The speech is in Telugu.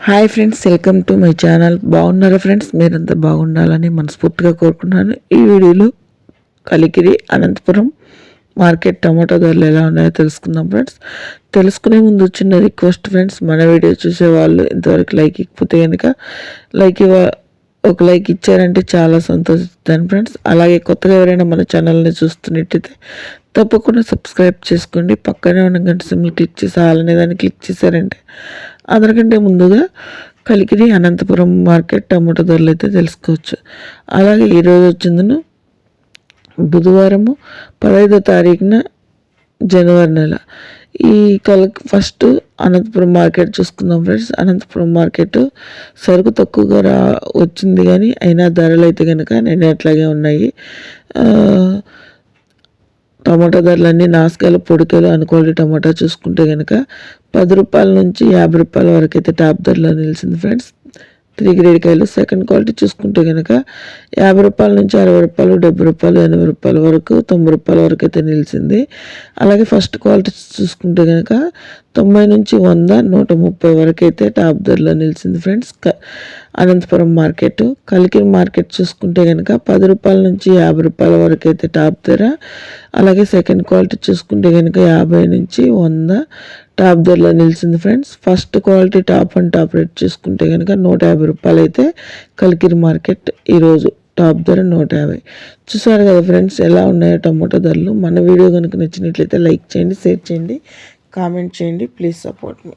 Hi friends welcome to my channel బాగున్నారా ఫ్రెండ్స్ మీరంతా బాగుండాలని మనస్ఫూర్తిగా కోరుకుంటున్నాను. ఈ వీడియోలో కలికిరి అనంతపురం మార్కెట్ టమాటో ధరలు ఎలా ఉన్నాయో తెలుసుకుందాం ఫ్రెండ్స్ తెలుసుకునే ముందు చిన్న రిక్వెస్ట్ ఫ్రెండ్స్ మన వీడియో చూసే వాళ్ళు ఇంతవరకు లైక్ ఇకపోతే కనుక లైక్ ఇవ్వ ఒక లైక్ ఇచ్చారంటే చాలా సంతోషిస్తాను ఫ్రెండ్స్ అలాగే కొత్తగా ఎవరైనా మన ఛానల్ని చూస్తున్నట్టయితే తప్పకుండా సబ్స్క్రైబ్ చేసుకోండి. పక్కనే ఉన్న గంట సిమ్లు క్లిక్ చేసి అలానే దాన్ని క్లిక్ చేశారంటే అందరికంటే ముందుగా కలికిరి అనంతపురం మార్కెట్ టమాటో ధరలు అయితే తెలుసుకోవచ్చు. అలాగే ఈరోజు వచ్చిందను బుధవారము పదహైదో తారీఖున జనవరి నెల. ఈ కల ఫస్ట్ అనంతపురం మార్కెట్ చూసుకుందాం ఫ్రెండ్స్. అనంతపురం మార్కెట్ సరుకు తక్కువగా రా వచ్చింది కానీ అయినా ధరలు అయితే కనుక నేను అట్లాగే ఉన్నాయి. టమాటా ధరలన్నీ నాసుకాయలు పొడికాయలు అనుకోవాలి టమాటా చూసుకుంటే కనుక పది రూపాయల నుంచి యాభై రూపాయల వరకు అయితే టాప్ ధరలో నిలిచింది ఫ్రెండ్స్. త్రీ గ్రేడ్ కాయలు సెకండ్ క్వాలిటీ చూసుకుంటే కనుక యాభై రూపాయల నుంచి అరవై రూపాయలు డెబ్బై రూపాయలు ఎనభై రూపాయల వరకు తొంభై రూపాయల వరకు అయితే నిలిచింది. అలాగే ఫస్ట్ క్వాలిటీ చూసుకుంటే కనుక తొంభై నుంచి వంద నూట ముప్పై వరకు అయితే టాప్ ధరలో నిలిచింది friends. Anantapuram market. Kalikiri market చూసుకుంటే కనుక పది రూపాయల నుంచి యాభై రూపాయల వరకు అయితే టాప్ ధర. అలాగే సెకండ్ క్వాలిటీ చూసుకుంటే కనుక యాభై నుంచి వంద టాప్ ధరలో నిలిచింది friends. First quality top and top rate చూసుకుంటే కనుక నూట యాభై రూపాయలు అయితే కలికిరి మార్కెట్ ఈరోజు టాప్ ధర నూట యాభై. చూసారు కదా ఫ్రెండ్స్ ఎలా ఉన్నాయో టమాటో ధరలు. మన వీడియో కనుక నచ్చినట్లయితే లైక్ చేయండి షేర్ చేయండి కామెంట్ చేయండి. Please support me.